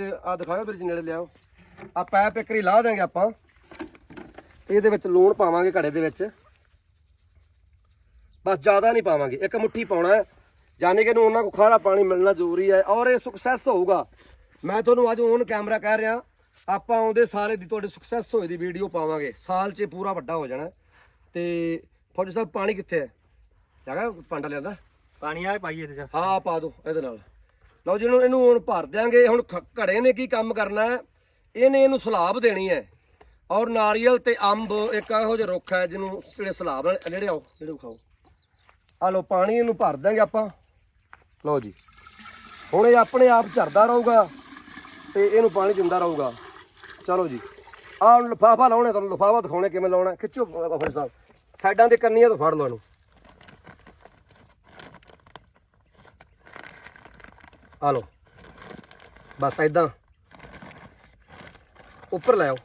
ਆ ਦਿਖਾਓ ਵੀਰ ਜੀ ਨੇੜੇ ਲਿਆਓ। ਆ ਪੈਪ ਇੱਕ ਵਾਰੀ ਲਾ ਦਾਂਗੇ ਆਪਾਂ। ਇਹਦੇ ਵਿੱਚ ਲੂਣ ਪਾਵਾਂਗੇ ਘੜੇ ਦੇ ਵਿੱਚ। ਬਸ ਜ਼ਿਆਦਾ ਨਹੀਂ ਪਾਵਾਂਗੇ। ਇੱਕ ਮੁੱਠੀ ਪਾਉਣਾ ਯਾਨੀ ਕਿ ਇਹਨੂੰ ਉਹਨਾਂ ਕੋ ਖਾਰਾ ਪਾਣੀ ਮਿਲਣਾ ਜ਼ਰੂਰੀ ਹੈ ਔਰ ਇਹ ਸਕਸੈਸ ਹੋਊਗਾ। ਮੈਂ ਤੁਹਾਨੂੰ ਅੱਜ ਔਨ ਕੈਮਰਾ ਕਹਿ ਰਿਹਾ। ਆਪਾਂ ਆਉਂਦੇ ਸਾਲੇ ਦੀ ਤੁਹਾਡੇ ਸਕਸੈਸ ਹੋਏ ਦੀ ਵੀਡੀਓ ਪਾਵਾਂਗੇ। ਸਾਲ 'ਚ ਪੂਰਾ ਵੱਡਾ ਹੋ ਜਾਣਾ ਤੇ ਫੌਜੀ ਸਾਹਿਬ ਪਾਣੀ ਕਿੱਥੇ ਹੈ? ਜਗਾ ਪਾਂਡਾ ਲਿਆਂਦਾ? ਪਾਣੀ ਆ ਪਾਈਏ ਤੇ ਹਾਂ ਪਾ ਦਿਓ ਇਹਦੇ ਨਾਲ। ਲਓ ਜਿਹਨੂੰ ਇਹਨੂੰ ਹੁਣ ਭਰ ਦਿਆਂਗੇ। ਹੁਣ ਖ- ਘੜੇ ਨੇ ਕੀ ਕੰਮ ਕਰਨਾ ਹੈ? ਇਹਨੇ ਇਹਨੂੰ ਸਲਾਬ ਦੇਣੀ ਹੈ। ਔਰ ਨਾਰੀਅਲ ਤੇ ਅੰਬ, ਇੱਕ ਇਹੋ ਜਿਹਾ ਰੁੱਖ ਹੈ ਜਿਹਨੂੰ ਜਿਹੜੇ ਸਲਾਬ ਨਾਲ ਜਿਹੜੇ ਆਓ, ਜਿਹੜੇ ਖਾਓ ਆ ਲਓ, ਪਾਣੀ ਇਹਨੂੰ ਭਰ ਦਾਂਗੇ ਆਪਾਂ। ਲਓ ਜੀ। ਹੁਣ ਇਹ ਆਪਣੇ ਆਪ ਝਰਦਾ ਰਹੂਗਾ ਤੇ ਇਹਨੂੰ ਪਾਣੀ ਦਿੰਦਾ ਰਹੂਗਾ। ਚਲੋ ਜੀ। ਆਹ ਲਫਾਫਾ ਲਾਉਣਾ ਤੁਹਾਨੂੰ ਲਫਾਫਾ ਦਿਖਾਉਣਾ ਕਿਵੇਂ ਲਾਉਣਾ ਖਿੱਚੋ ਫੜ ਸਾਹਿਬ। ਸਾਈਡਾਂ ਦੇ ਕੰਨੀਆਂ ਤੋਂ ਫੜ ਲਓ ਇਹਨੂੰ। ਆ ਲਓ। ਬਸ ਇਦਾਂ ਉੱਪਰ ਲੈ ਆਓ।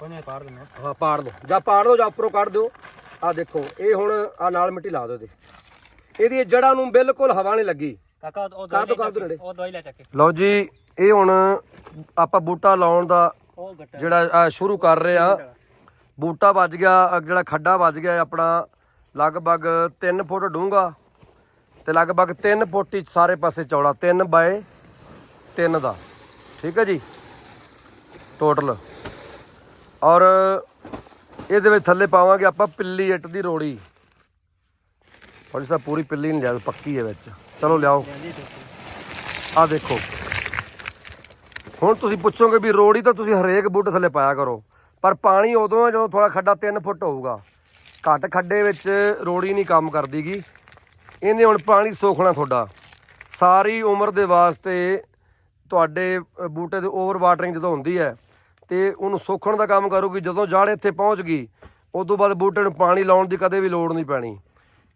ਕੋਨੇ ਪਾਰ ਦਿੰਦੇ ਹਾਂ ਪਾੜ ਦੋ। ਜਾਂ ਪਾੜ ਦੋ ਜਾਂ ਉੱਪਰੋਂ ਕੱਢ ਦਿਓ। ਆ ਦੇਖੋ ਇਹ ਹੁਣ ਆ ਨਾਲ ਮਿੱਟੀ ਲਾ ਦਿਓ ਇਹਦੇ। ਇਹਦੀ ਜੜਾਂ ਨੂੰ ਬਿਲਕੁਲ ਹਵਾ ਨਹੀਂ ਲੱਗੀ। ਕਾਕਾ ਉਹ ਦਵਾਈ ਲੈ ਚੱਕ ਲਓ ਜੀ ਇਹ ਹੁਣ ਆਪਾਂ ਬੂਟਾ ਲਾਉਣ ਦਾ ਜਿਹੜਾ ਸ਼ੁਰੂ ਕਰ ਰਹੇ ਆ ਬੂਟਾ ਵੱਜ ਗਿਆ ਜਿਹੜਾ ਖੱਡਾ ਵੱਜ ਗਿਆ ਆਪਣਾ ਲਗਭਗ 3 ਫੁੱਟ ਡੂੰਘਾ। ਤੇ ਲਗਭਗ 3 ਫੁੱਟ ਹੀ ਸਾਰੇ ਪਾਸੇ ਚੌੜਾ 3 ਬਾਏ 3 ਦਾ। ਠੀਕ ਹੈ ਜੀ? ਟੋਟਲ ਔਰ ਇਹਦੇ ਵਿੱਚ ਥੱਲੇ ਪਾਵਾਂਗੇ ਆਪਾਂ ਪਿੱਲੀ ਇੱਟ ਦੀ ਰੋੜੀ। ਔਰ ਸਾ ਪੂਰੀ ਪਿੱਲੀ ਨਹੀਂ ਲਿਆ ਪੱਕੀ ਹੈ ਵਿੱਚ। ਚਲੋ ਲਿਆਓ। ਆ ਦੇਖੋ। ਹੁਣ ਤੁਸੀਂ ਪੁੱਛੋਗੇ ਵੀ ਰੋੜੀ ਤਾਂ ਤੁਸੀਂ ਹਰੇਕ ਬੂਟੇ ਥੱਲੇ ਪਾਇਆ ਕਰੋ, ਪਰ ਪਾਣੀ ਉਦੋਂ ਹੈ ਜਦੋਂ ਥੋੜਾ ਖੱਡਾ 3 ਫੁੱਟ ਹੋਊਗਾ। ਘੱਟ ਖੱਡੇ ਵਿੱਚ ਰੋੜੀ ਨਹੀਂ ਕੰਮ ਕਰਦੀਗੀ। ਇਹਨੇ ਹੁਣ ਪਾਣੀ ਸੋਖਣਾ ਤੁਹਾਡਾ। ਸਾਰੀ ਉਮਰ ਦੇ ਵਾਸਤੇ ਤੁਹਾਡੇ ਬੂਟੇ ਦੇ ਓਵਰ ਵਾਟਰਿੰਗ ਜਦੋਂ ਹੁੰਦੀ ਹੈ, ਤੇ ਉਹਨੂੰ ਸੋਖਣ ਦਾ ਕੰਮ ਕਰੂਗੀ। ਜਦੋਂ ਜੜ ਇੱਥੇ ਪਹੁੰਚ ਗਈ ਉਸ ਤੋਂ ਬਾਅਦ ਬੂਟੇ ਨੂੰ ਪਾਣੀ ਲਾਉਣ ਦੀ ਕਦੇ ਵੀ ਲੋੜ ਨਹੀਂ ਪੈਣੀ।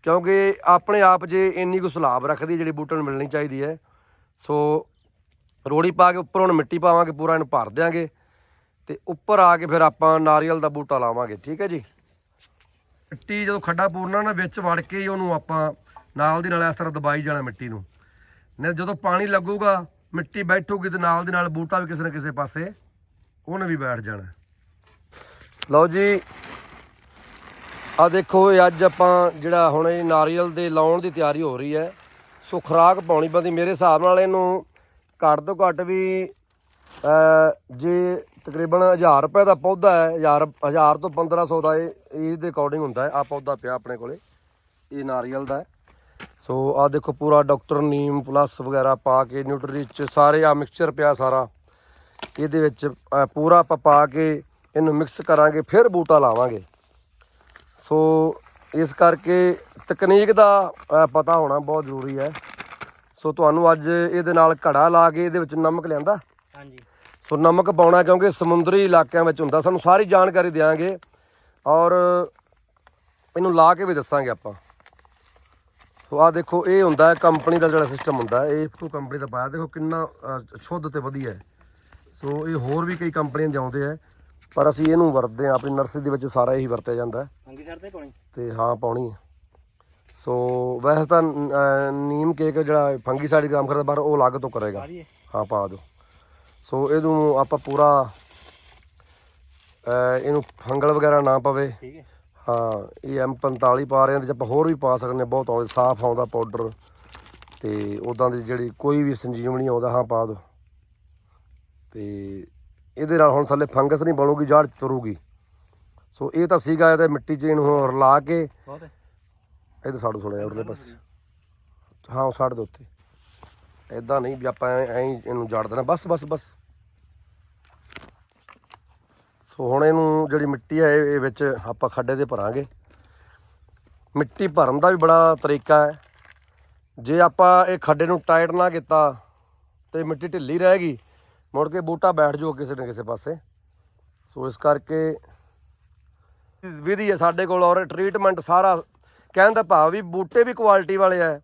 ਕਿਉਂਕਿ ਆਪਣੇ ਆਪ ਜੇ ਇੰਨੀ ਕੁ ਸੁਲਾਬ ਰੱਖਦੀ ਜਿਹੜੀ ਬੂਟੇ ਨੂੰ ਮਿਲਣੀ ਚਾਹੀਦੀ ਹੈ, ਸੋ ਰੋੜੀ ਪਾ ਕੇ ਉੱਪਰ ਹੁਣ ਮਿੱਟੀ ਪਾਵਾਂਗੇ, ਪੂਰਾ ਇਹਨੂੰ ਭਰ ਦਿਆਂਗੇ, ਤੇ ਉੱਪਰ ਆ ਕੇ ਫਿਰ ਆਪਾਂ ਨਾਰੀਅਲ ਦਾ ਬੂਟਾ ਲਾਵਾਂਗੇ। ਠੀਕ ਹੈ ਜੀ? ਮਿੱਟੀ ਜਦੋਂ ਖੱਡਾ ਪੂਰਨਾ ਨਾ, ਵਿੱਚ ਵੜ ਕੇ ਹੀ ਉਹਨੂੰ ਆਪਾਂ ਨਾਲ ਦੀ ਨਾਲ ਇਸ ਤਰ੍ਹਾਂ ਦਬਾਈ ਜਾਣਾ ਮਿੱਟੀ ਨੂੰ। ਨੇ ਜਦੋਂ ਪਾਣੀ ਲੱਗੂਗਾ, ਮਿੱਟੀ ਬੈਠੂਗੀ ਤੇ ਨਾਲ ਦੀ ਨਾਲ ਬੂਟਾ ਵੀ ਕਿਸੇ ਨਾ ਕਿਸੇ ਪਾਸੇ ਉਹਨੇ ਵੀ ਬੈਠ ਜਾਣਾ। ਲਓ ਜੀ ਆ ਦੇਖੋ ਅੱਜ ਆਪਾਂ ਜਿਹੜਾ ਹੁਣ ਇਹ ਨਾਰੀਅਲ ਦੇ ਲਾਉਣ ਦੀ ਤਿਆਰੀ ਹੋ ਰਹੀ ਹੈ। ਸੋ ਖੁਰਾਕ ਪਾਉਣੀ ਪੈਂਦੀ। ਮੇਰੇ ਹਿਸਾਬ ਨਾਲ ਇਹਨੂੰ ਘੱਟ ਤੋਂ ਘੱਟ ਵੀ ਜੇ ਤਕਰੀਬਨ 1000 ਰੁਪਏ ਦਾ ਪੌਦਾ ਹੈ 1000 1000 ਤੋਂ 1500 ਦਾ ਇਹ ਇਸ ਦੇ ਅਕੋਰਡਿੰਗ ਹੁੰਦਾ ਹੈ। ਆ ਪੌਦਾ ਪਿਆ ਆਪਣੇ ਕੋਲੇ, ਇਹ ਨਾਰੀਅਲ ਦਾ ਸੋ ਆ ਦੇਖੋ ਪੂਰਾ ਡਾਕਟਰ ਨੀਮ ਪਲੱਸ ਵਗੈਰਾ ਪਾ ਕੇ ਨਿਊਟਰੀਚ ਸਾਰੇ ਆ ਮਿਕਸਚਰ ਪਿਆ ਸਾਰਾ। ਇਹਦੇ ਵਿੱਚ ਪੂਰਾ ਆਪਾਂ ਪਾ ਕੇ ਇਹਨੂੰ ਮਿਕਸ ਕਰਾਂਗੇ ਫਿਰ ਬੂਟਾ ਲਾਵਾਂਗੇ। ਸੋ ਇਸ ਕਰਕੇ ਤਕਨੀਕ ਦਾ ਪਤਾ ਹੋਣਾ ਬਹੁਤ ਜ਼ਰੂਰੀ ਹੈ। ਸੋ ਤੁਹਾਨੂੰ ਅੱਜ ਇਹਦੇ ਨਾਲ ਘੜਾ ਲਾ ਕੇ ਇਹਦੇ ਵਿੱਚ ਨਮਕ ਲਿਆਂਦਾ। ਹਾਂਜੀ। ਸੋ ਨਮਕ ਪਾਉਣਾ ਕਿਉਂਕਿ ਸਮੁੰਦਰੀ ਇਲਾਕਿਆਂ ਵਿੱਚ ਹੁੰਦਾ। ਸਾਨੂੰ ਸਾਰੀ ਜਾਣਕਾਰੀ ਦਿਆਂਗੇ। ਔਰ ਇਹਨੂੰ ਲਾ ਕੇ ਵੀ ਦੱਸਾਂਗੇ ਆਪਾਂ। ਸੋ ਆ ਦੇਖੋ ਇਹ ਹੁੰਦਾ ਕੰਪਨੀ ਦਾ ਜਿਹੜਾ ਸਿਸਟਮ ਹੁੰਦਾ ਇਹ ਟੂ ਕੰਪਨੀ ਦਾ ਪਾਇਆ। ਦੇਖੋ ਕਿੰਨਾ ਸ਼ੁੱਧ ਤੇ ਵਧੀਆ ਹੈ। ਸੋ ਇਹ ਹੋਰ ਵੀ ਕਈ ਕੰਪਨੀਆਂ ਦੇ ਆਉਂਦੇ ਆ ਪਰ ਅਸੀਂ ਇਹਨੂੰ ਵਰਤਦੇ ਹਾਂ ਆਪਣੀ ਨਰਸਰੀ ਦੇ ਵਿੱਚ ਸਾਰਾ ਇਹੀ ਵਰਤਿਆ ਜਾਂਦਾ ਹੈ। ਅੰਗੀ ਛੱਡ ਦੇ ਪਾਣੀ ਤੇ ਹਾਂ ਪਾਉਣੀ ਹੈ। ਸੋ ਵੈਸੇ ਤਾਂ ਨੀਮ ਕੇਕ ਜਿਹੜਾ ਫੰਗੀਸਾਈਡ ਕੰਮ ਕਰਦਾ ਪਰ ਉਹ ਅਲੱਗ ਤੋਂ ਕਰੇਗਾ। ਹਾਂ ਪਾ ਦਿਓ। ਸੋ ਇਹਨੂੰ ਆਪਾਂ ਪੂਰਾ ਇਹਨੂੰ ਫੰਗਲ ਵਗੈਰਾ ਨਾ ਪਵੇ। ਠੀਕ ਹੈ। ਹਾਂ ਇਹ M45 ਪਾ ਰਹੇ ਹਾਂ ਤੇ ਆਪਾਂ ਹੋਰ ਵੀ ਪਾ ਸਕਦੇ ਹਾਂ ਬਹੁਤ ਆਉਂਦੇ ਸਾਫ਼ ਆਉਂਦਾ ਪਾਊਡਰ ਤੇ ਉਦਾਂ ਦੀ ਜਿਹੜੀ ਕੋਈ ਵੀ ਸੰਜੀਵਨੀ ਆਉਂਦਾ ਹਾਂ ਪਾ ਦਿਓ। ਤੇ ਇਹਦੇ ਨਾਲ ਹੁਣ ਥੱਲੇ ਫੰਗਸ ਨਹੀਂ ਬਣੂਗੀ ਜੜ ਤੁਰੂਗੀ। ਸੋ ਇਹ ਤਾਂ ਸੀਗਾ ਇਹਦੇ ਮਿੱਟੀ 'ਚ ਇਹਨੂੰ ਹੁਣ ਰਲਾ ਕੇ ਇਧਰ ਸਾੜੋ ਜਿਹਾ ਉਰਲੇ ਪਾਸੇ। ਹਾਂ ਉਹ ਸਾੜ ਦੇ ਉੱਤੇ। ਇਦਾਂ ਨਹੀਂ ਵੀ ਆਪਾਂ ਐਂ ਇਹਨੂੰ ਜੜ ਦੇਣਾ ਬਸ ਬਸ ਬਸ। ਸੋ ਹੁਣ ਇਹਨੂੰ ਜਿਹੜੀ ਮਿੱਟੀ ਹੈ ਇਹ ਵਿੱਚ ਆਪਾਂ ਖੱਡੇ ਦੇ ਭਰਾਂਗੇ। ਮਿੱਟੀ ਭਰਨ ਦਾ ਵੀ ਬੜਾ ਤਰੀਕਾ ਹੈ। ਜੇ ਆਪਾਂ ਇਹ ਖੱਡੇ ਨੂੰ ਟਾਈਟ ਨਾ ਕੀਤਾ ਤੇ ਮਿੱਟੀ ਢਿੱਲੀ ਰਹੇਗੀ ਮੁੜ ਕੇ ਬੂਟਾ ਬੈਠ ਜਾਊ ਕਿਸੇ ਨਾ ਕਿਸੇ ਪਾਸੇ। ਸੋ ਇਸ ਕਰਕੇ ਵਿਧੀ ਹੈ ਸਾਡੇ ਕੋਲ ਔਰ ਟ੍ਰੀਟਮੈਂਟ ਸਾਰਾ ਕਹਿਣ ਦਾ ਭਾਵ ਵੀ ਬੂਟੇ ਵੀ ਕੁਆਲਿਟੀ ਵਾਲੇ ਆ।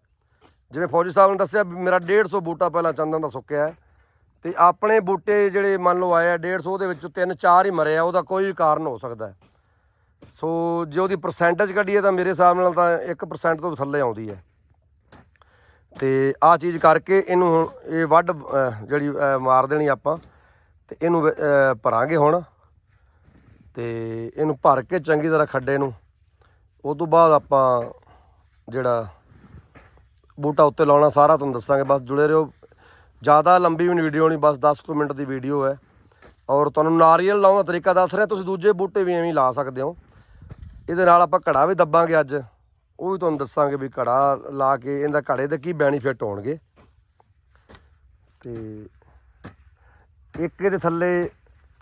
ਜਿਵੇਂ ਫੌਜੀ ਸਾਹਿਬ ਨੇ ਦੱਸਿਆ ਵੀ ਮੇਰਾ 150 ਬੂਟਾ ਪਹਿਲਾਂ ਚੰਦਨ ਦਾ ਸੁੱਕਿਆ ਹੈ। ਤੇ ਆਪਣੇ ਬੂਟੇ ਜਿਹੜੇ ਮੰਨ ਲਓ ਆਏ ਆ 150 ਉਹਦੇ ਵਿੱਚੋਂ ਤਿੰਨ ਚਾਰ ਹੀ ਮਰੇ ਆ, ਉਹਦਾ ਕੋਈ ਵੀ ਕਾਰਨ ਹੋ ਸਕਦਾ ਸੋ ਜੇ ਉਹਦੀ ਪਰਸੈਂਟੇਜ ਕੱਢੀਏ ਤਾਂ ਮੇਰੇ ਹਿਸਾਬ ਨਾਲ ਤਾਂ 1% ਤੋਂ ਥੱਲੇ ਆਉਂਦੀ ਹੈ। ਤੇ ਆ ਚੀਜ਼ ਕਰਕੇ ਇਹਨੂੰ ਹੁਣ ਇਹ ਵੱਢ ਜਿਹੜੀ ਮਾਰ ਦੇਣੀ ਆਪਾਂ, ਤੇ ਇਹਨੂੰ ਭਰਾਂਗੇ ਹੁਣ। ਤੇ ਇਹਨੂੰ ਭਰ ਕੇ ਚੰਗੀ ਤਰ੍ਹਾਂ ਖੱਡੇ ਨੂੰ। ਉਸ ਤੋਂ ਬਾਅਦ ਆਪਾਂ ਜਿਹੜਾ ਬੂਟਾ ਉੱਤੇ ਲਾਉਣਾ, ਸਾਰਾ ਤੁਹਾਨੂੰ ਦੱਸਾਂਗੇ। ਬਸ ਜੁੜੇ ਰਹੋ। ਜ਼ਿਆਦਾ ਲੰਬੀ ਵੀ ਨਹੀਂ ਵੀਡੀਓ ਨਹੀਂ ਬਸ 10 ਕੁ ਮਿੰਟ ਦੀ ਵੀਡੀਓ ਹੈ। ਔਰ ਤੁਹਾਨੂੰ ਨਾਰੀਅਲ ਲਾਉਣ ਦਾ ਤਰੀਕਾ ਦੱਸ ਰਿਹਾ ਤੁਸੀਂ ਦੂਜੇ ਬੂਟੇ ਵੀ ਐਵੇਂ ਲਾ ਸਕਦੇ ਹੋ। ਇਹਦੇ ਨਾਲ ਆਪਾਂ ਘੜਾ ਵੀ ਦੱਬਾਂਗੇ ਅੱਜ। ਉਹ ਵੀ ਤੁਹਾਨੂੰ ਦੱਸਾਂਗੇ ਵੀ ਘੜਾ ਲਾ ਕੇ ਇਹਦਾ ਘੜੇ ਦੇ ਕੀ ਬੈਨੀਫਿਟ ਹੋਣਗੇ। ਤੇ ਇੱਕ ਇਹਦੇ ਥੱਲੇ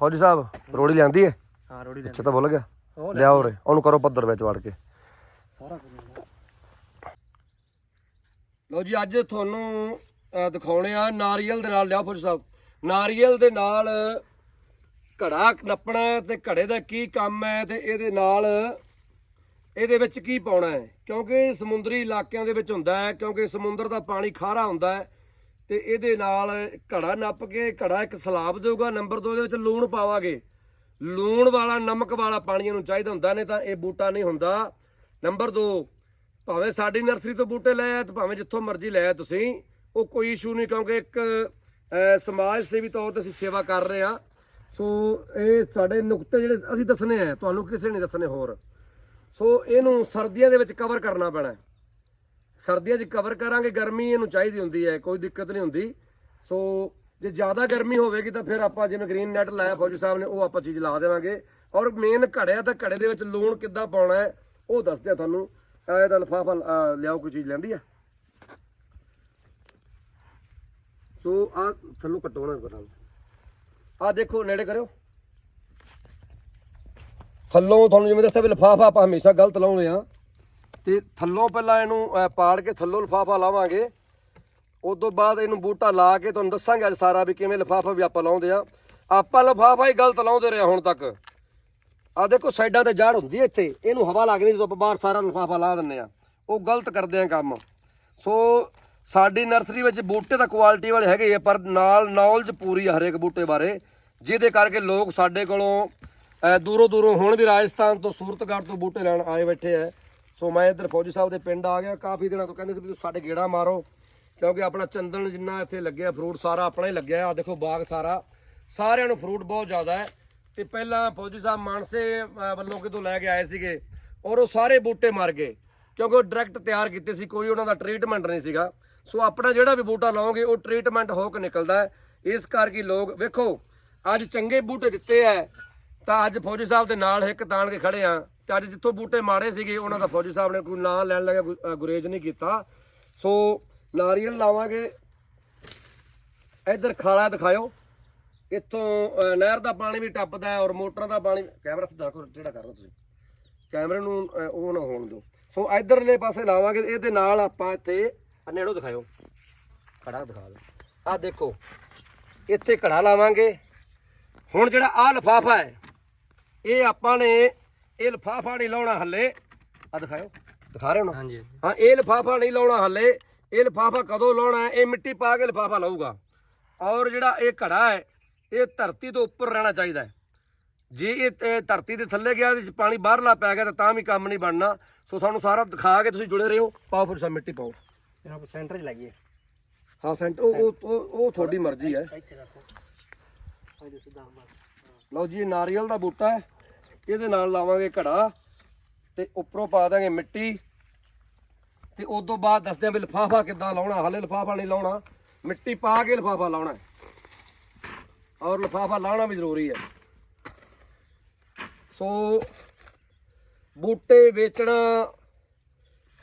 ਫੌਜੀ ਸਾਹਿਬ ਰੋੜੀ ਲਿਆਂਦੀ ਹੈ? ਹਾਂ ਰੋੜੀ ਅੱਛਾ ਤਾਂ ਭੁੱਲ ਗਿਆ। ਲਿਆਓ ਰੇ ਉਹਨੂੰ ਕਰੋ ਪੱਧਰ ਵਿੱਚ ਵੜ ਕੇ। ਸਾਰਾ ਲਓ ਜੀ ਅੱਜ ਤੁਹਾਨੂੰ ਦਿਖਾਉਣੇ ਆ ਨਾਰੀਅਲ ਦੇ ਨਾਲ ਲਿਆ ਫੌਜੀ ਸਾਹਿਬ। ਨਾਰੀਅਲ ਦੇ ਨਾਲ ਘੜਾ ਨੱਪਣਾ ਹੈ ਤੇ ਘੜੇ ਦਾ ਕੀ ਕੰਮ ਹੈ ਤੇ ਇਹਦੇ ਨਾਲ ਇਹਦੇ ਵਿੱਚ ਕੀ ਪਾਉਣਾ ਹੈ? ਕਿਉਂਕਿ ਸਮੁੰਦਰੀ ਇਲਾਕਿਆਂ ਦੇ ਵਿੱਚ ਹੁੰਦਾ ਹੈ, ਕਿਉਂਕਿ ਸਮੁੰਦਰ ਦਾ ਪਾਣੀ ਖਾਰਾ ਹੁੰਦਾ ਹੈ ਤੇ ਇਹਦੇ ਨਾਲ ਘੜਾ ਨੱਪ ਕੇ, ਘੜਾ ਇੱਕ ਸਲਾਬ ਦੇਊਗਾ, ਨੰਬਰ 2 ਦੇ ਵਿੱਚ ਲੂਣ ਪਾਵਾਂਗੇ। ਲੂਣ ਵਾਲਾ, ਨਮਕ ਵਾਲਾ ਪਾਣੀ ਇਹਨੂੰ ਚਾਹੀਦਾ ਹੁੰਦਾ ਨੇ ਤਾਂ ਇਹ ਬੂਟਾ ਨਹੀਂ ਹੁੰਦਾ। ਨੰਬਰ 2 ਭਾਵੇਂ ਸਾਡੀ ਨਰਸਰੀ ਤੋਂ ਬੂਟੇ ਲਏ ਆ ਤੇ ਭਾਵੇਂ ਜਿੱਥੋਂ ਮਰਜ਼ੀ ਲੈ ਆ ਤੁਸੀਂ ਉਹ ਕੋਈ ਇਸ਼ੂ ਨਹੀਂ ਕਿਉਂਕਿ ਇੱਕ ਸਮਾਜ ਸੇਵੀ ਤੌਰ ਤੇ ਅਸੀਂ ਸੇਵਾ ਕਰ ਰਹੇ ਆ ਸੋ ਇਹ ਸਾਡੇ ਨੁਕਤੇ ਜਿਹੜੇ ਅਸੀਂ ਦੱਸਣੇ ਆ, ਤੁਹਾਨੂੰ ਕਿਸੇ ਨੇ ਦੱਸਣੇ ਹੋਰ। ਸੋ ਇਹਨੂੰ ਸਰਦੀਆਂ ਦੇ ਵਿੱਚ ਕਵਰ ਕਰਨਾ ਪੈਣਾ ਸਰਦੀਆਂ 'ਚ ਕਵਰ ਕਰਾਂਗੇ, ਗਰਮੀ ਇਹਨੂੰ ਚਾਹੀਦੀ ਹੁੰਦੀ ਹੈ, ਕੋਈ ਦਿੱਕਤ ਨਹੀਂ ਹੁੰਦੀ। ਸੋ ਜੇ ਜ਼ਿਆਦਾ ਗਰਮੀ ਹੋਵੇਗੀ ਤਾਂ ਫਿਰ ਆਪਾਂ ਜਿਵੇਂ ਗ੍ਰੀਨ ਨੈਟ ਲਾਇਆ ਫੌਜੀ ਸਾਹਿਬ ਨੇ, ਉਹ ਆਪਾਂ ਚੀਜ਼ ਲਾ ਦੇਵਾਂਗੇ। ਔਰ ਮੇਨ ਘੜਿਆ ਤਾਂ ਘੜੇ ਦੇ ਵਿੱਚ ਲੂਣ ਕਿੱਦਾਂ ਪਾਉਣਾ ਹੈ, ਉਹ ਦੱਸਦੇ ਆ ਤੁਹਾਨੂੰ। ਇਹ ਤਾਂ ਲਫਾਫਾ ਲਿਆਓ ਕੋਈ ਚੀਜ਼ ਲੈਂਦੀ ਆ? ਸੋ ਆ ਥੱਲੋਂ ਕਟੋਣਾ ਕਰਾਂ ਆ ਦੇਖੋ, ਨੇੜੇ ਕਰਿਓ। ਥੱਲੋਂ ਤੁਹਾਨੂੰ ਜਿਵੇਂ ਦੱਸਿਆ ਵੀ ਲਫਾਫਾ ਆਪਾਂ ਹਮੇਸ਼ਾ ਗਲਤ ਲਾਉਂਦੇ ਆ ਤੇ ਥੱਲੋਂ ਪਹਿਲਾਂ ਇਹਨੂੰ ਪਾੜ ਕੇ ਥੱਲੋਂ ਲਫਾਫਾ ਲਾਵਾਂਗੇ। ਉਸ ਤੋਂ ਬਾਅਦ ਇਹਨੂੰ ਬੂਟਾ ਲਾ ਕੇ ਤੁਹਾਨੂੰ ਦੱਸਾਂਗੇ ਅੱਜ ਸਾਰਾ ਵੀ ਕਿਵੇਂ ਲਫਾਫਾ ਵੀ ਆਪਾਂ ਲਾਉਂਦੇ ਆ ਆਪਾਂ ਲਫਾਫਾ ਹੀ ਗਲਤ ਲਾਉਂਦੇ ਰਹੇ ਹੁਣ ਤੱਕ। ਆ ਦੇਖੋ, ਸਾਈਡਾਂ ਤੇ ਜੜ ਹੁੰਦੀ ਹੈ ਇੱਥੇ। ਇਹਨੂੰ ਹਵਾ ਲੱਗਦੀ ਜਦੋਂ ਆਪਾਂ ਬਾਹਰ ਸਾਰਾ ਲਫਾਫਾ ਲਾ ਦਿੰਨੇ ਆ ਉਹ ਗਲਤ ਕਰਦੇ ਆ ਕੰਮ। ਸੋ ਸਾਡੀ ਨਰਸਰੀ ਵਿੱਚ ਬੂਟੇ ਤਾਂ ਕੁਆਲਿਟੀ ਵਾਲੇ ਹੈਗੇ ਆ, ਪਰ ਨਾਲ ਨੌਲੇਜ ਪੂਰੀ ਆ ਹਰੇਕ ਬੂਟੇ ਬਾਰੇ, ਜਿਹਦੇ ਕਰਕੇ ਲੋਕ ਸਾਡੇ ਕੋਲੋਂ ਦੂਰੋਂ ਦੂਰੋਂ ਹੁਣ ਵੀ ਰਾਜਸਥਾਨ ਤੋਂ ਸੂਰਤਗੜ੍ਹ ਤੋਂ ਬੂਟੇ ਲੈਣ ਆਏ ਬੈਠੇ ਆ। ਸੋ ਮੈਂ ਇੱਧਰ ਫੌਜੀ ਸਾਹਿਬ ਦੇ ਪਿੰਡ ਆ ਗਿਆ, ਕਾਫੀ ਦਿਨਾਂ ਤੋਂ ਕਹਿੰਦੇ ਸੀ ਵੀ ਤੁਸੀਂ ਸਾਡੇ ਗੇੜਾ ਮਾਰੋ, ਕਿਉਂਕਿ ਆਪਣਾ ਚੰਦਨ ਜਿੰਨਾ ਇੱਥੇ ਲੱਗਿਆ ਫਰੂਟ ਸਾਰਾ ਆਪਣਾ ਹੀ ਲੱਗਿਆ ਆ ਦੇਖੋ ਬਾਗ ਸਾਰਾ, ਸਾਰਿਆਂ ਨੂੰ ਫਰੂਟ ਬਹੁਤ ਜ਼ਿਆਦਾ ਹੈ। ਤੇ ਪਹਿਲਾਂ ਫੌਜੀ ਸਾਹਿਬ ਮਾਨਸੇ ਵੱਲੋਂ ਕਿਤੋਂ ਲੈ ਕੇ ਆਏ ਸੀਗੇ, ਔਰ ਉਹ ਸਾਰੇ ਬੂਟੇ ਮਰ ਗਏ, ਕਿਉਂਕਿ ਉਹ ਡਾਇਰੈਕਟ ਤਿਆਰ ਕੀਤੇ ਸੀ, ਕੋਈ ਉਹਨਾਂ ਦਾ ਟ੍ਰੀਟਮੈਂਟ ਨਹੀਂ ਸੀਗਾ। ਸੋ ਆਪਣਾ ਜਿਹੜਾ ਵੀ ਬੂਟਾ ਲਾਓਗੇ, ਉਹ ਟ੍ਰੀਟਮੈਂਟ ਹੋ ਕੇ ਨਿਕਲਦਾ ਹੈ। ਇਸ ਕਰਕੇ ਲੋਕ, ਵੇਖੋ, ਅੱਜ ਚੰਗੇ ਬੂਟੇ ਦਿੱਤੇ ਐ, ਤਾਂ ਅੱਜ ਫੌਜੀ ਸਾਹਿਬ ਦੇ ਨਾਲ ਇੱਕ ਤਾਣ ਕੇ ਖੜੇ ਆ। ਤੇ ਅੱਜ ਜਿੱਥੋਂ ਬੂਟੇ ਮਾੜੇ ਸੀਗੇ, ਉਹਨਾਂ ਦਾ ਫੌਜੀ ਸਾਹਿਬ ਨੇ ਕੋਈ ਨਾਂ ਲੈਣ ਲੱਗਿਆ ਗੁ- ਗੁਰੇਜ਼ ਨਹੀਂ ਕੀਤਾ। ਸੋ ਨਾਰੀਅਲ ਲਾਵਾਂਗੇ। ਇੱਧਰ ਖਾਲਾ ਦਿਖਾਇਓ। ਇੱਥੋਂ ਨਹਿਰ ਦਾ ਪਾਣੀ ਵੀ ਟੱਪਦਾ ਹੈ ਔਰ ਮੋਟਰਾਂ ਦਾ ਪਾਣੀ, ਕੈਮਰਾ ਸਿੱਧਾ ਕਰੋ, ਜਿਹੜਾ ਕਰਨਾ ਤੁਸੀਂ। ਕੈਮਰੇ ਨੂੰ ਉਹ ਨਾ ਹੋਣ ਦਿਓ। ਸੋ ਇਧਰਲੇ ਪਾਸੇ ਲਾਵਾਂਗੇ, ਇਹਦੇ ਨਾਲ ਆਪਾਂ ਇੱਥੇ ਨੇੜੋਂ ਦਿਖਾਇਓ। ਕੜਾ ਦਿਖਾ ਦਿਓ ਆਹ ਦੇਖੋ ਇੱਥੇ ਕੜਾ ਲਾਵਾਂਗੇ। ਹੁਣ ਜਿਹੜਾ ਆਹ ਲਫਾਫਾ ਹੈ ਇਹ ਆਪਾਂ ਨੇ ਇਹ ਲਫਾਫਾ ਨਹੀਂ ਲਾਉਣਾ ਹੱਲੇ। ਆ ਦਿਖਾਇਓ ਦਿਖਾ ਰਹੇ ਹੋ ਨਾ? ਹਾਂਜੀ ਹਾਂ ਇਹ ਲਫਾਫਾ ਨਹੀਂ ਲਾਉਣਾ ਹੱਲੇ। ਇਹ ਲਫਾਫਾ ਕਦੋਂ ਲਾਉਣਾ ਹੈ? ਇਹ ਮਿੱਟੀ ਪਾ ਕੇ ਲਫਾਫਾ ਲਾਊਗਾ। ਔਰ ਜਿਹੜਾ ਇਹ ਘੜਾ ਹੈ ਇਹ ਧਰਤੀ ਤੋਂ ਉੱਪਰ ਰਹਿਣਾ ਚਾਹੀਦਾ ਹੈ। ਜੇ ਇਹ ਇਹ ਧਰਤੀ ਦੇ ਥੱਲੇ ਗਿਆ ਤੇ ਪਾਣੀ ਬਾਹਰਲਾ ਪੈ ਗਿਆ ਤਾਂ ਤਾਂ ਵੀ ਕੰਮ ਨਹੀਂ ਬਣਨਾ। ਸੋ ਤੁਹਾਨੂੰ ਸਾਰਾ ਦਿਖਾ ਕੇ ਤੁਸੀਂ ਜੁੜੇ ਰਹੋ। ਪਾਓ ਫਿਰ ਸਾ ਮਿੱਟੀ ਪਾਓ। ਇਹਨਾਂ ਕੋ ਸੈਂਟਰ 'ਚ ਲੱਗੀ ਹੈ ਸੈਂਟਰ ਉਹ ਉਹ- ਉਹ ਉਹ ਤੁਹਾਡੀ ਮਰਜ਼ੀ ਹੈ। ਇੱਥੇ ਰੱਖੋ। ਆਜੋ ਸਿੱਧਾ ਲਓ ਜੀ ਇਹ ਨਾਰੀਅਲ ਦਾ ਬੂਟਾ ਹੈ। ਇਹਦੇ ਨਾਲ ਲਾਵਾਂਗੇ ਘੜਾ ਤੇ ਉੱਪਰੋਂ ਪਾ ਦਾਂਗੇ ਮਿੱਟੀ ਤੇ ਉਸ ਤੋਂ ਬਾਅਦ ਦੱਸਦੇ ਆਂ ਵੀ ਲਿਫਾਫਾ ਕਿੱਦਾਂ ਲਾਉਣਾ। ਹਾਲੇ ਲਿਫਾਫਾ ਨਹੀਂ ਲਾਉਣਾ। ਮਿੱਟੀ ਪਾ ਕੇ ਲਿਫਾਫਾ ਲਾਉਣਾ ਹੈ। ਔਰ ਲਿਫਾਫਾ ਲਾਉਣਾ ਵੀ ਜ਼ਰੂਰੀ ਹੈ। ਸੋ ਬੂਟੇ ਵੇਚਣਾ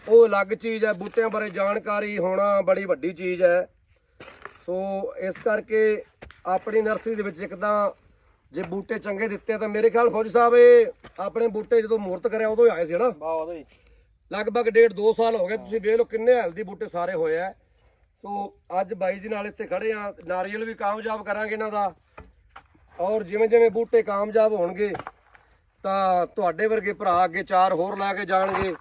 ਉਹ ਅਲੱਗ ਚੀਜ਼ ਹੈ ਬੂਟਿਆਂ ਬਾਰੇ ਜਾਣਕਾਰੀ ਹੋਣਾ ਬੜੀ ਵੱਡੀ ਚੀਜ਼ ਹੈ। ਸੋ ਇਸ ਕਰਕੇ ਆਪਣੀ ਨਰਸਰੀ ਦੇ ਵਿੱਚ ਇੱਕ ਤਾਂ ਜੇ ਬੂਟੇ ਚੰਗੇ ਦਿੱਤੇ ਤਾਂ ਮੇਰੇ ਖਿਆਲ ਫੌਜੀ ਸਾਹਿਬ ਇਹ ਆਪਣੇ ਬੂਟੇ ਜਦੋਂ ਮੂਰਤ ਕਰਿਆ ਉਦੋਂ ਹੀ ਆਏ ਸੀ ਨਾ? ਬਾ ਉਹਦਾ ਹੀ। ਲਗਭਗ ਡੇਢ 2 ਸਾਲ ਹੋ ਗਏ ਤੁਸੀਂ ਵੇਖ ਲਓ ਕਿੰਨੇ ਹੈਲਦੀ ਬੂਟੇ ਸਾਰੇ ਹੋਏ ਆ। ਸੋ ਅੱਜ ਬਾਈ ਜੀ ਨਾਲ ਇੱਥੇ ਖੜੇ ਆ ਨਾਰੀਅਲ ਵੀ ਕਾਮਯਾਬ ਕਰਾਂਗੇ ਇਹਨਾਂ ਦਾ। ਔਰ ਜਿਵੇਂ ਜਿਵੇਂ ਬੂਟੇ ਕਾਮਯਾਬ ਹੋਣਗੇ ਤਾਂ ਤੁਹਾਡੇ ਵਰਗੇ ਭਰਾ ਅੱਗੇ ਚਾਰ ਹੋਰ ਲਾ ਕੇ ਜਾਣਗੇ।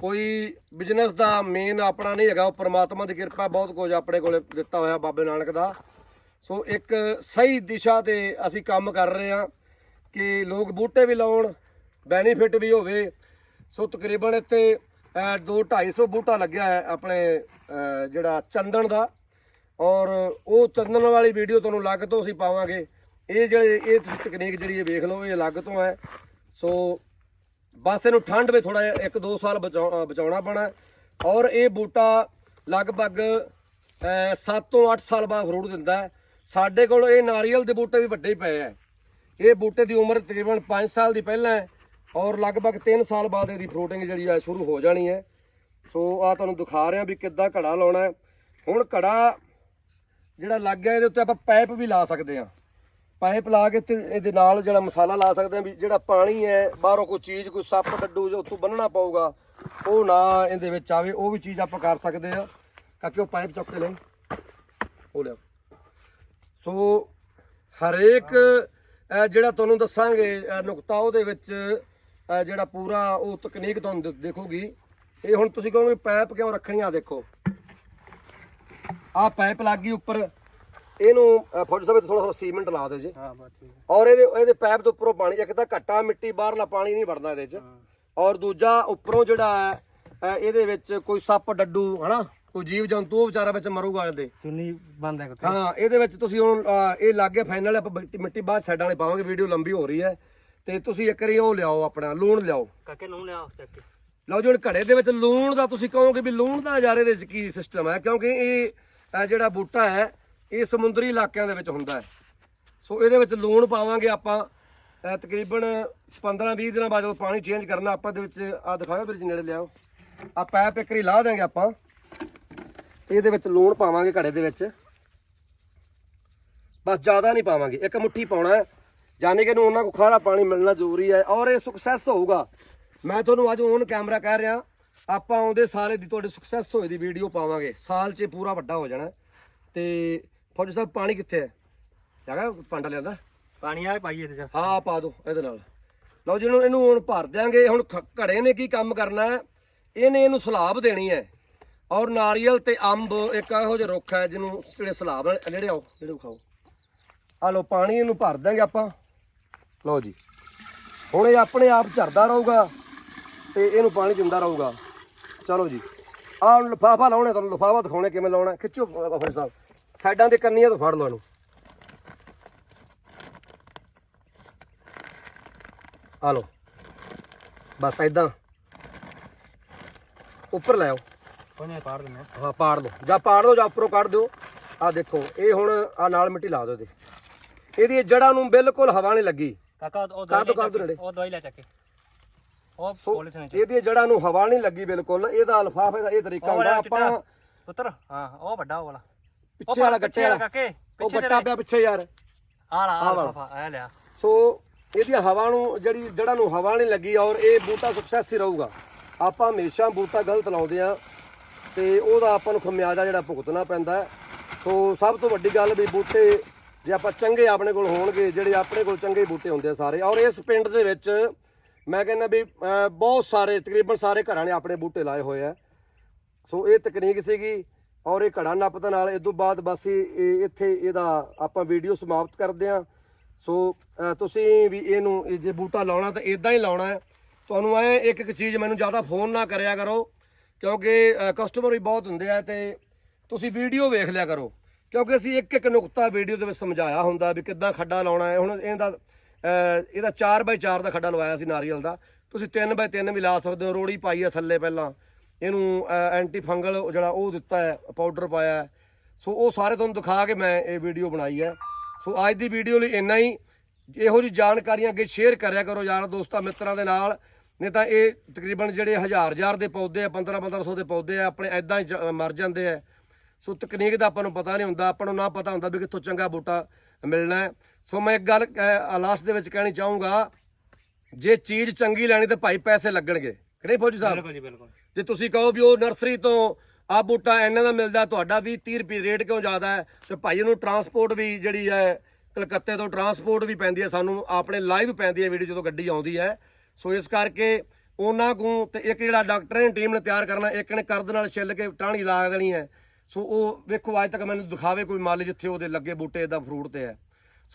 ਕੋਈ ਬਿਜ਼ਨਸ ਦਾ ਮੇਨ ਆਪਣਾ ਨਹੀਂ ਹੈਗਾ, ਉਹ ਪ੍ਰਮਾਤਮਾ ਦੀ ਕਿਰਪਾ, ਬਹੁਤ ਕੁਝ ਆਪਣੇ ਕੋਲੇ ਦਿੱਤਾ ਹੋਇਆ ਬਾਬੇ ਨਾਨਕ ਦਾ। ਸੋ ਇੱਕ ਸਹੀ ਦਿਸ਼ਾ ਤੇ ਅਸੀਂ ਕੰਮ ਕਰ ਰਹੇ ਹਾਂ ਕਿ ਲੋਕ ਬੂਟੇ ਵੀ ਲਾਉਣ ਬੈਨੀਫਿਟ ਵੀ ਹੋਵੇ। ਸੋ ਤਕਰੀਬਨ ਇੱਥੇ 2 250 ਬੂਟਾ ਲੱਗਿਆ ਹੈ ਆਪਣੇ ਜਿਹੜਾ ਚੰਦਨ ਦਾ। ਔਰ ਉਹ ਚੰਦਨ ਵਾਲੀ ਵੀਡੀਓ ਤੁਹਾਨੂੰ ਅਲੱਗ ਤੋਂ ਅਸੀਂ ਪਾਵਾਂਗੇ। ਇਹ ਜਿਹੜੇ, ਇਹ ਤੁਸੀਂ ਤਕਨੀਕ ਜਿਹੜੀ ਇਹ ਵੇਖ ਲਓ, ਇਹ ਅਲੱਗ ਤੋਂ ਹੈ। ਸੋ ਬਸ ਇਹਨੂੰ ਠੰਡ ਵਿੱਚ ਥੋੜਾ ਜਿਹਾ ਇੱਕ ਦੋ ਸਾਲ ਬਚਾਉ- ਬਚਾਉਣਾ ਪੈਣਾ। ਔਰ ਇਹ ਬੂਟਾ ਲਗਭਗ 7 ਤੋਂ 8 ਸਾਲ ਬਾਅਦ ਫਰੂਟ ਦਿੰਦਾ ਸਾਡੇ ਕੋਲ ਇਹ ਨਾਰੀਅਲ ਦੇ ਬੂਟੇ ਵੀ ਵੱਡੇ ਹੀ ਪਏ ਆ ਇਹ ਬੂਟੇ ਦੀ ਉਮਰ ਤਕਰੀਬਨ 5 ਸਾਲ ਦੀ ਪਹਿਲਾਂ ਹੈ ਔਰ ਲਗਭਗ 3 ਸਾਲ ਬਾਅਦ ਇਹਦੀ ਫਰੂਟਿੰਗ ਜਿਹੜੀ ਆ ਸ਼ੁਰੂ ਹੋ ਜਾਣੀ ਹੈ। ਸੋ ਆ ਤੁਹਾਨੂੰ ਦਿਖਾ ਰਿਹਾ ਵੀ ਕਿੱਦਾਂ ਘੜਾ ਲਾਉਣਾ ਹੁਣ ਘੜਾ ਜਿਹੜਾ ਲੱਗ ਗਿਆ, ਇਹਦੇ ਉੱਤੇ ਆਪਾਂ ਪਾਈਪ ਵੀ ਲਾ ਸਕਦੇ ਹਾਂ। ਪਾਈਪ ਲਾ ਕੇ ਤੇ ਇਹਦੇ ਨਾਲ ਜਿਹੜਾ ਮਸਾਲਾ ਲਾ ਸਕਦੇ ਹਾਂ ਵੀ ਜਿਹੜਾ ਪਾਣੀ ਹੈ, ਬਾਹਰੋਂ ਕੋਈ ਚੀਜ਼, ਕੋਈ ਸੱਪ ਡੱਡੂ ਜੋ ਉੱਤੋਂ ਬੰਨਣਾ ਪਊਗਾ, ਉਹ ਨਾ ਇਹਦੇ ਵਿੱਚ ਆਵੇ, ਉਹ ਵੀ ਚੀਜ਼ ਆਪਾਂ ਕਰ ਸਕਦੇ ਆ। ਕਾਕੇ ਉਹ ਪਾਈਪ ਚੁੱਕ ਕੇ ਲੈ ਉਹ ਲਿਆ ਸੋ ਹਰੇਕ ਜਿਹੜਾ ਤੁਹਾਨੂੰ ਦੱਸਾਂਗੇ ਨੁਕਤਾ ਉਹਦੇ ਵਿੱਚ ਜਿਹੜਾ ਪੂਰਾ ਉਹ ਤਕਨੀਕ ਤੁਹਾਨੂੰ ਦੇ- ਦੇਖੋਗੀ। ਇਹ ਹੁਣ ਤੁਸੀਂ ਕਹੋਗੇ ਪਾਈਪ ਕਿਉਂ ਰੱਖਣੀ ਆ? ਦੇਖੋ। ਆ ਪਾਈਪ ਲੱਗ ਗਈ ਉੱਪਰ। ਇਹਨੂੰ ਫੋਟੋ ਸਾਹਿਬ ਥੋੜਾ ਥੋੜਾ ਸੀਮੈਂਟ ਲਾ ਦਿਓ ਜੀ। ਹਾਂ ਬਸ ਠੀਕ ਹੈ। ਔਰ ਇਹਦੇ ਇਹਦੇ ਪਾਈਪ ਦੇ ਉੱਪਰੋਂ ਪਾਣੀ ਇੱਕ ਤਾਂ ਘੱਟਾ ਮਿੱਟੀ ਬਾਹਰਲਾ ਪਾਣੀ ਨਹੀਂ ਵੜਨਾ ਇਹਦੇ 'ਚ। ਔਰ ਦੂਜਾ ਉੱਪਰੋਂ ਜਿਹੜਾ ਹੈ ਅਹ, ਇਹਦੇ ਵਿੱਚ ਕੋਈ ਸੱਪ ਡੱਡੂ ਹਨਾ? ਕੋਈ ਜੀਵ ਜੰਤੂ ਉਹ ਵਿਚਾਰਾ ਵਿੱਚ ਮਰੂਗਾ ਇਹਦੇ। ਚੁੰਨੀ ਬੰਦ ਹੈ ਕੁੱਤੇ। ਹਾਂ ਇਹਦੇ ਵਿੱਚ ਤੁਸੀਂ ਹੁਣ ਅਹ, ਇਹ ਲੱਗ ਗਿਆ ਫਾਈਨਲ ਆਪਾਂ ਮਿੱਟੀ- ਮਿੱਟੀ ਬਾਅਦ ਸਾਈਡਾਂ ਵਾਲੇ ਪਾਵਾਂਗੇ ਵੀਡੀਓ ਲੰਬੀ ਹੋ ਰਹੀ ਹੈ। ਤੇ ਤੁਸੀਂ ਇੱਕ ਵਾਰੀ ਉਹ ਲਿਆਓ ਆਪਣਾ ਲੂਣ ਲਿਆਓ। ਕਾਕੇ ਨੂੰ ਲਿਆ ਚੱਕ ਕੇ। ਲਓ ਜੀ ਹੁਣ ਘੜੇ ਦੇ ਵਿੱਚ ਲੂਣ ਦਾ ਤੁਸੀਂ ਕਹੋਗੇ ਵੀ ਲੂਣ ਦਾ ਹਜ਼ਾਰੇ ਦੇ ਵਿੱਚ ਕੀ ਸਿਸਟਮ ਹੈ? ਕਿਉਂਕਿ ਇਹ ਅਹ, ਜਿਹੜਾ ਬੂਟਾ ਹੈ ਇਹ ਸਮੁੰਦਰੀ ਇਲਾਕਿਆਂ ਦੇ ਵਿੱਚ ਹੁੰਦਾ ਹੈ। ਸੋ ਇਹਦੇ ਵਿੱਚ ਲੂਣ ਪਾਵਾਂਗੇ ਆਪਾਂ। ਤਕਰੀਬਨ 15-20 ਦਿਨਾਂ ਬਾਅਦ ਜਦੋਂ ਪਾਣੀ ਚੇਂਜ ਕਰਨਾ, ਆਪਾਂ ਦੇ ਵਿੱਚ ਆ ਦਿਖਾਓ ਵੀਰ ਜੀ ਨੇੜੇ ਲਿਆਓ। ਆ ਪੈਪ ਇੱਕ ਵਾਰੀ ਲਾ ਦਾਂਗੇ ਆਪਾਂ। ਇਹਦੇ ਵਿੱਚ ਲੂਣ ਪਾਵਾਂਗੇ ਘੜੇ ਦੇ ਵਿੱਚ। ਬਸ ਜ਼ਿਆਦਾ ਨਹੀਂ ਪਾਵਾਂਗੇ। ਇੱਕ ਮੁੱਠੀ ਪਾਉਣਾ ਹੈ। ਕਿ ਇਹਨੂੰ ਉਹਨਾਂ ਕੋ ਖਾਰਾ ਪਾਣੀ ਮਿਲਣਾ ਜ਼ਰੂਰੀ ਹੈ ਔਰ ਇਹ ਸਕਸੈਸ ਹੋਊਗਾ। ਮੈਂ ਤੁਹਾਨੂੰ ਅੱਜ ਔਨ ਕੈਮਰਾ ਕਹਿ ਰਿਹਾ। ਆਪਾਂ ਆਉਂਦੇ ਸਾਰੇ ਦੀ ਤੁਹਾਡੇ ਸਕਸੈਸ ਹੋਏ ਦੀ ਵੀਡੀਓ ਪਾਵਾਂਗੇ। ਸਾਲ 'ਚ ਪੂਰਾ ਵੱਡਾ ਹੋ ਜਾਣਾ ਤੇ ਫੌਜੀ ਸਾਹਿਬ ਪਾਣੀ ਕਿੱਥੇ ਹੈ? ਹੈਗਾ ਪਾਂਡਾ ਲਿਆਂਦਾ। ਪਾਣੀ ਆ ਪਾਈਏ ਇਹਦੇ ਚ। ਹਾਂ ਪਾ ਦਿਓ ਇਹਦੇ ਨਾਲ। ਲਓ ਜਿਹਨੂੰ ਇਹਨੂੰ ਹੁਣ ਭਰ ਦਿਆਂਗੇ। ਹੁਣ ਖ- ਘੜੇ ਨੇ ਕੀ ਕੰਮ ਕਰਨਾ ਹੈ? ਇਹਨੇ ਇਹਨੂੰ ਸਲਾਬ ਦੇਣੀ ਹੈ। ਔਰ ਨਾਰੀਅਲ ਤੇ ਅੰਬ ਇੱਕ ਇਹੋ ਜਿਹਾ ਰੁੱਖ ਹੈ ਜਿਹਨੂੰ ਜਿਹੜੇ ਸਲਾਬ ਨਾਲ ਜਿਹੜੇ ਆਓ ਜਿਹੜੇ ਖਾਓ ਆ ਲਓ ਪਾਣੀ ਇਹਨੂੰ ਭਰ ਦਾਂਗੇ ਆਪਾਂ। ਲਓ ਜੀ। ਹੁਣ ਇਹ ਆਪਣੇ ਆਪ ਝਰਦਾ ਰਹੂਗਾ ਤੇ ਇਹਨੂੰ ਪਾਣੀ ਦਿੰਦਾ ਰਹੂਗਾ। ਚਲੋ ਜੀ। ਆਹ ਲਫਾਫਾ ਲਾਉਣਾ ਤੁਹਾਨੂੰ ਲਫਾਫਾ ਦਿਖਾਉਣਾ ਕਿਵੇਂ ਲਾਉਣਾ ਖਿੱਚੋ ਫਿਰ ਸਾਹਿਬ। ਸਾਈਡਾਂ ਦੇ ਕੰਨੀਆਂ ਤੋਂ ਫੜ ਲਓ ਇਹਨੂੰ ਆ ਲਓ। ਬਸ ਇਦਾਂ ਉੱਪਰ ਲੈ ਆਓ। ਕੋਨੇ ਪਾੜ ਦਿੰਦੇ ਹਾਂ ਪਾੜ ਲਓ। ਜਾਂ ਪਾੜ ਲਓ ਜਾਂ ਉੱਪਰੋਂ ਕੱਢ ਦਿਓ। ਆ ਦੇਖੋ ਇਹ ਹੁਣ ਆ ਨਾਲ ਮਿੱਟੀ ਲਾ ਦਿਓ ਇਹਦੇ। ਇਹਦੀ ਜੜਾਂ ਨੂੰ ਬਿਲਕੁਲ ਹਵਾ ਨਹੀਂ ਲੱਗੀ। ਕਾਕਾ ਉਹ ਦਵਾਈ ਲੈ। ਚੱਕ ਉਹ ਦਵਾਈ ਲੈ ਚੱਕ ਕੇ। ਉਹ ਸੋ ਪੋਲੀਥੀਨ ਚ। ਇਹਦੀ ਜੜਾਂ ਨੂੰ ਹਵਾ ਨਹੀਂ ਲੱਗੀ ਬਿਲਕੁਲ। ਇਹਦਾ ਲਫਾਫੇ ਦਾ ਇਹ ਤਰੀਕਾ ਹੁੰਦਾ। ਆਪਾਂ ਪੁੱਤਰ? ਹਾਂ ਉਹ ਵੱਡਾ ਉਹ ਵਾਲਾ। ਪਿੱਛੇ ਵਾਲਾ ਗੱਟੇ ਵਾਲਾ। ਕਾਕੇ ਉਹ ਪਿੱਛੇ ਗੱਟਾ ਪਿਆ ਪਿੱਛੇ ਯਾਰ। ਆ ਲਾ ਆ। ਲਫਾਫਾ ਆ ਲਿਆ। ਸੋ ਇਹਦੀ ਹਵਾ ਨੂੰ ਜਿਹੜੀ ਜੜਾਂ ਨੂੰ ਹਵਾ ਨਹੀਂ ਲੱਗੀ ਔਰ ਇਹ ਬੂਟਾ ਸਕਸੈਸ ਹੀ ਰਹੂਗਾ। ਆਪਾਂ ਹਮੇਸ਼ਾ ਬੂਟਾ ਗਲਤ ਲਾਉਂਦੇ ਆ ਤੇ ਉਹਦਾ ਆਪਾਂ ਨੂੰ ਖਮਿਆਜਾ ਜਿਹੜਾ ਭੁਗਤਣਾ ਪੈਂਦਾ। ਸੋ ਸਭ ਤੋਂ ਵੱਡੀ ਗੱਲ ਵੀ ਬੂਟੇ ਜੇ ਆਪਾਂ ਚੰਗੇ ਆਪਣੇ ਕੋਲ ਹੋਣਗੇ ਜਿਹੜੇ ਆਪਣੇ ਕੋਲ ਚੰਗੇ ਬੂਟੇ ਹੁੰਦੇ ਆ ਸਾਰੇ। ਔਰ ਇਸ ਪਿੰਡ ਦੇ ਵਿੱਚ ਮੈਂ ਕਹਿੰਦਾ ਵੀ ਬਹੁਤ ਸਾਰੇ ਤਕਰੀਬਨ ਸਾਰੇ ਘਰਾਂ ਨੇ ਆਪਣੇ ਬੂਟੇ ਲਾਏ ਹੋਏ ਆ। ਸੋ ਇਹ ਤਕਨੀਕ ਸੀਗੀ ਔਰ ਇਹ ਘੜਾ ਨੱਪਦਾ ਨਾਲ ਇਸ ਤੋਂ ਬਾਅਦ ਬਸ ਇਹ ਇੱਥੇ ਇਹਦਾ ਆਪਾਂ ਵੀਡੀਓ ਸਮਾਪਤ ਕਰਦੇ ਹਾਂ। ਸੋ ਤੁਸੀਂ ਵੀ ਇਹਨੂੰ ਜੇ ਬੂਟਾ ਲਾਉਣਾ ਤਾਂ ਇਦਾਂ ਹੀ ਲਾਉਣਾ ਹੈ। ਤੁਹਾਨੂੰ ਐ ਇੱਕ ਇੱਕ ਚੀਜ਼ ਮੈਨੂੰ ਜ਼ਿਆਦਾ ਫੋਨ ਨਾ ਕਰਿਆ ਕਰੋ, ਕਿਉਂਕਿ ਕਸਟਮਰ ਵੀ ਬਹੁਤ ਹੁੰਦੇ ਆ ਤੇ ਤੁਸੀਂ ਵੀਡੀਓ ਵੇਖ ਲਿਆ ਕਰੋ। ਕਿਉਂਕਿ ਅਸੀਂ ਇੱਕ ਇੱਕ ਨੁਕਤਾ ਵੀਡੀਓ ਦੇ ਵਿੱਚ ਸਮਝਾਇਆ ਹੁੰਦਾ ਵੀ ਕਿੱਦਾਂ ਖੱਡਾ ਲਾਉਣਾ ਹੈ। ਹੁਣ ਇਹਦਾ, ਅਹ, ਇਹਦਾ 4x4 ਦਾ ਖੱਡਾ ਲਵਾਇਆ ਸੀ ਨਾਰੀਅਲ ਦਾ। ਤੁਸੀਂ 3x3 ਵੀ ਲਾ ਸਕਦੇ ਹੋ, ਰੋੜੀ ਪਾਈ ਆ ਥੱਲੇ ਪਹਿਲਾਂ। ਇਹਨੂੰ ਐਂਟੀ ਫੰਗਲ ਜਿਹੜਾ ਉਹ ਦਿੱਤਾ ਹੈ ਪਾਊਡਰ ਪਾਇਆ ਹੈ। ਸੋ ਉਹ ਸਾਰੇ ਤੁਹਾਨੂੰ ਦਿਖਾ ਕੇ ਮੈਂ ਇਹ ਵੀਡੀਓ ਬਣਾਈ ਹੈ। ਸੋ ਅੱਜ ਦੀ ਵੀਡੀਓ ਲਈ ਇੰਨਾ ਹੀ। ਇਹੋ ਜਿਹੀ ਜਾਣਕਾਰੀਆਂ ਅੱਗੇ ਸ਼ੇਅਰ ਕਰਿਆ ਕਰੋ ਯਾਰ ਦੋਸਤਾਂ, ਮਿੱਤਰਾਂ ਦੇ ਨਾਲ। ਨਹੀਂ ਤਾਂ ਇਹ ਤਕਰੀਬਨ ਜਿਹੜੇ ਹਜ਼ਾਰ ਹਜ਼ਾਰ ਦੇ ਪੌਦੇ ਆ 15 1500 ਦੇ ਪੌਦੇ ਆ, ਆਪਣੇ ਐਦਾਂ ਹੀ ਮਰ ਜਾਂਦੇ ਆ। ਸੋ ਤਕਨੀਕ ਦਾ ਆਪਾਂ ਨੂੰ ਪਤਾ ਨਹੀਂ ਹੁੰਦਾ, ਆਪਾਂ ਨੂੰ ਨਾ ਪਤਾ ਹੁੰਦਾ ਵੀ ਕਿੱਥੋਂ ਚੰਗਾ ਬੂਟਾ ਮਿਲਣਾ ਹੈ। ਸੋ ਮੈਂ ਇੱਕ ਗੱਲ ਲਾਸਟ ਦੇ ਵਿੱਚ ਕਹਿਣੀ ਚਾਹੂੰਗਾ, ਜੇ ਚੀਜ਼ ਚੰਗੀ ਲੈਣੀ ਤਾਂ ਭਾਈ ਪੈਸੇ ਲੱਗਣਗੇ। ਕਿ ਨਹੀਂ ਫੌਜੀ ਸਾਹਿਬ? ਬਿਲਕੁਲ ਜੀ, ਬਿਲਕੁਲ। ਜੇ ਤੁਸੀਂ ਕਹੋ ਵੀ ਉਹ ਨਰਸਰੀ ਤੋਂ ਆ ਬੂਟਾ ਇਹਨਾਂ ਦਾ ਮਿਲਦਾ ਤੁਹਾਡਾ 20 30 ਰੁਪਏ ਰੇਟ ਕਿਉਂ ਜ਼ਿਆਦਾ ਹੈ? ਤੇ ਭਾਈ ਉਹਨੂੰ ਟਰਾਂਸਪੋਰਟ ਵੀ ਜਿਹੜੀ ਹੈ ਕਲਕੱਤੇ ਤੋਂ ਟਰਾਂਸਪੋਰਟ ਵੀ ਪੈਂਦੀ ਹੈ ਸਾਨੂੰ ਆਪਣੇ ਲਾਈਵ ਪੈਂਦੀ ਹੈ ਵੀਡੀਓ ਜਦੋਂ ਗੱਡੀ ਆਉਂਦੀ ਹੈ। ਸੋ ਇਸ ਕਰਕੇ ਉਹਨਾਂ ਨੂੰ ਤੇ ਇੱਕ ਜਿਹੜਾ ਡਾਕਟਰ ਨੇ ਟੀਮ ਨੇ ਤਿਆਰ ਕਰਨਾ ਇੱਕ ਨੇ ਕਰਦ ਨਾਲ ਛਿੱਲ ਕੇ ਟਾਹਣੀ ਲਾ ਦੇਣੀ ਹੈ। ਸੋ ਉਹ ਵੇਖੋ ਅੱਜ ਤੱਕ ਮੈਨੂੰ ਦਿਖਾਵੇ ਕੋਈ ਮਾਲੀ ਜਿੱਥੇ ਉਹਦੇ ਲੱਗੇ ਬੂਟੇ ਦਾ ਫਰੂਟ ਤੇ ਹੈ।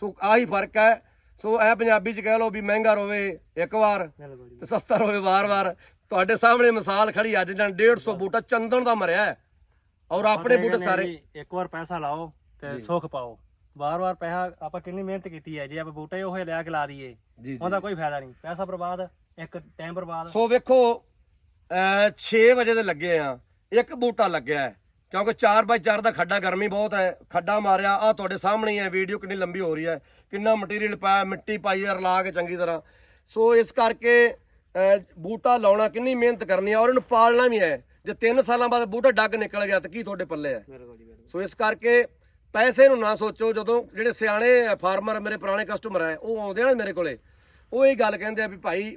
ਸੋ ਆਹੀ ਫ਼ਰਕ ਹੈ। ਸੋ ਇਹ ਪੰਜਾਬੀ ਚ ਕਹਿ ਲਓ ਵੀ ਮਹਿੰਗਾ ਰੋਵੇ ਇੱਕ ਵਾਰ ਤੇ ਸਸਤਾ ਰੋਵੇ ਵਾਰ-ਵਾਰ। ਤੁਹਾਡੇ ਸਾਹਮਣੇ ਮਿਸਾਲ ਖੜੀ ਅੱਜ ਜਾਂ 150 ਬੂਟਾ ਚੰਦਨ ਦਾ ਮਰਿਆ ਹੈ। ਔਰ ਆਪਣੇ ਬੂਟੇ ਸਾਰੇ ਇੱਕ ਵਾਰ ਪੈਸਾ ਲਾਓ ਤੇ ਸੁੱਖ ਪਾਓ। ਵਾਰ-ਵਾਰ ਪੈਸਾ ਆਪਾਂ ਕਿੰਨੀ ਮਿਹਨਤ ਕੀਤੀ ਹੈ ਜੇ ਆਪਾਂ ਬੂਟੇ ਉਹ ਲਿਆ ਕੇ ਲਾ ਦਈਏ ਉਹਦਾ ਕੋਈ ਫਾਇਦਾ ਨਹੀਂ। ਪੈਸਾ ਬਰਬਾਦ ਇੱਕ ਟਾਈਮ ਬਰਬਾਦ। ਸੋ ਵੇਖੋ 6 ਵਜੇ ਦੇ ਲੱਗੇ ਆ ਇੱਕ ਬੂਟਾ ਲੱਗਿਆ ਹੈ ਕਿਉਂਕਿ 4x4 ਦਾ ਖੱਡਾ ਗਰਮੀ ਬਹੁਤ ਹੈ ਖੱਡਾ ਮਾਰਿਆ ਆ ਤੁਹਾਡੇ ਸਾਹਮਣੇ ਹੀ ਹੈ ਵੀਡੀਓ ਕਿੰਨੀ ਲੰਬੀ ਹੋ ਰਹੀ ਹੈ ਕਿੰਨਾ ਮਟੀਰੀਅਲ ਪਾਇਆ ਮਿੱਟੀ ਪਾਈ ਹੈ ਰਲਾ ਕੇ ਚੰਗੀ ਤਰ੍ਹਾਂ। ਸੋ ਇਸ ਕਰਕੇ ਬੂਟਾ ਲਾਉਣਾ ਕਿੰਨੀ ਮਿਹਨਤ ਕਰਨੀ ਹੈ ਔਰ ਇਹਨੂੰ ਪਾਲਣਾ ਵੀ ਹੈ। ਜੇ 3 ਸਾਲਾਂ ਬਾਅਦ ਬੂਟਾ ਡੱਗ ਨਿਕਲ ਗਿਆ ਤਾਂ ਕੀ ਤੁਹਾਡੇ ਪੱਲੇ ਹੈ? ਸੋ ਇਸ ਕਰਕੇ ਪੈਸੇ ਨੂੰ ਨਾ ਸੋਚੋ ਜਦੋਂ ਜਿਹੜੇ ਸਿਆਣੇ ਫਾਰਮਰ ਮੇਰੇ ਪੁਰਾਣੇ ਕਸਟਮਰ ਹੈ ਉਹ ਆਉਂਦੇ ਆ ਨਾ ਮੇਰੇ ਕੋਲੇ ਉਹ ਇਹ ਗੱਲ ਕਹਿੰਦੇ ਆ ਵੀ ਭਾਈ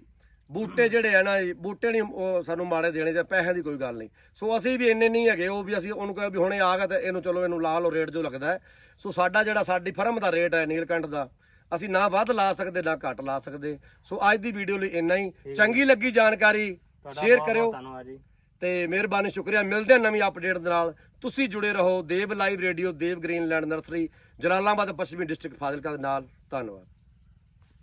ਬੂਟੇ ਜਿਹੜੇ ਆ ਨਾ ਬੂਟੇ ਨਹੀਂ ਉਹ ਸਾਨੂੰ ਮਾੜੇ ਦੇਣੇ ਜਾਂ ਪੈਸਿਆਂ ਦੀ ਕੋਈ ਗੱਲ ਨਹੀਂ। ਸੋ ਅਸੀਂ ਵੀ ਇੰਨੇ ਨਹੀਂ ਹੈਗੇ ਉਹ ਵੀ ਅਸੀਂ ਉਹਨੂੰ ਕਹੇ ਵੀ ਹੁਣੇ ਆ ਗਿਆ ਤੇ ਇਹਨੂੰ ਚਲੋ ਇਹਨੂੰ ਲਾ ਲਓ ਰੇਟ ਜੋ ਲੱਗਦਾ ਸੋ ਸਾਡਾ ਜਿਹੜਾ ਸਾਡੀ ਫਰਮ ਦਾ ਰੇਟ ਹੈ ਨੀਲਕੰਠ ਦਾ ਅਸੀਂ ਨਾ ਵੱਧ ਲਾ ਸਕਦੇ ਨਾ ਘੱਟ ਲਾ ਸਕਦੇ। ਸੋ ਅੱਜ ਦੀ ਵੀਡੀਓ ਲਈ ਇੰਨਾ ਹੀ। ਚੰਗੀ ਲੱਗੀ ਜਾਣਕਾਰੀ ਸ਼ੇਅਰ ਕਰਿਓ। ਧੰਨਵਾਦ ਜੀ। ਤੇ ਮਿਹਰਬਾਨੀ ਸ਼ੁਕਰੀਆ। ਮਿਲਦੇ ਹਾਂ ਨਵੀਂ ਅਪਡੇਟ ਦੇ ਨਾਲ। ਤੁਸੀਂ ਜੁੜੇ ਰਹੋ Dev live radio Dev Greenland nursery Jalalabad ਪੱਛਮੀ ਡਿਸਟ੍ਰਿਕਟ ਫਾਜ਼ਿਲਕਾ ਦੇ ਨਾਲ। ਧੰਨਵਾਦ।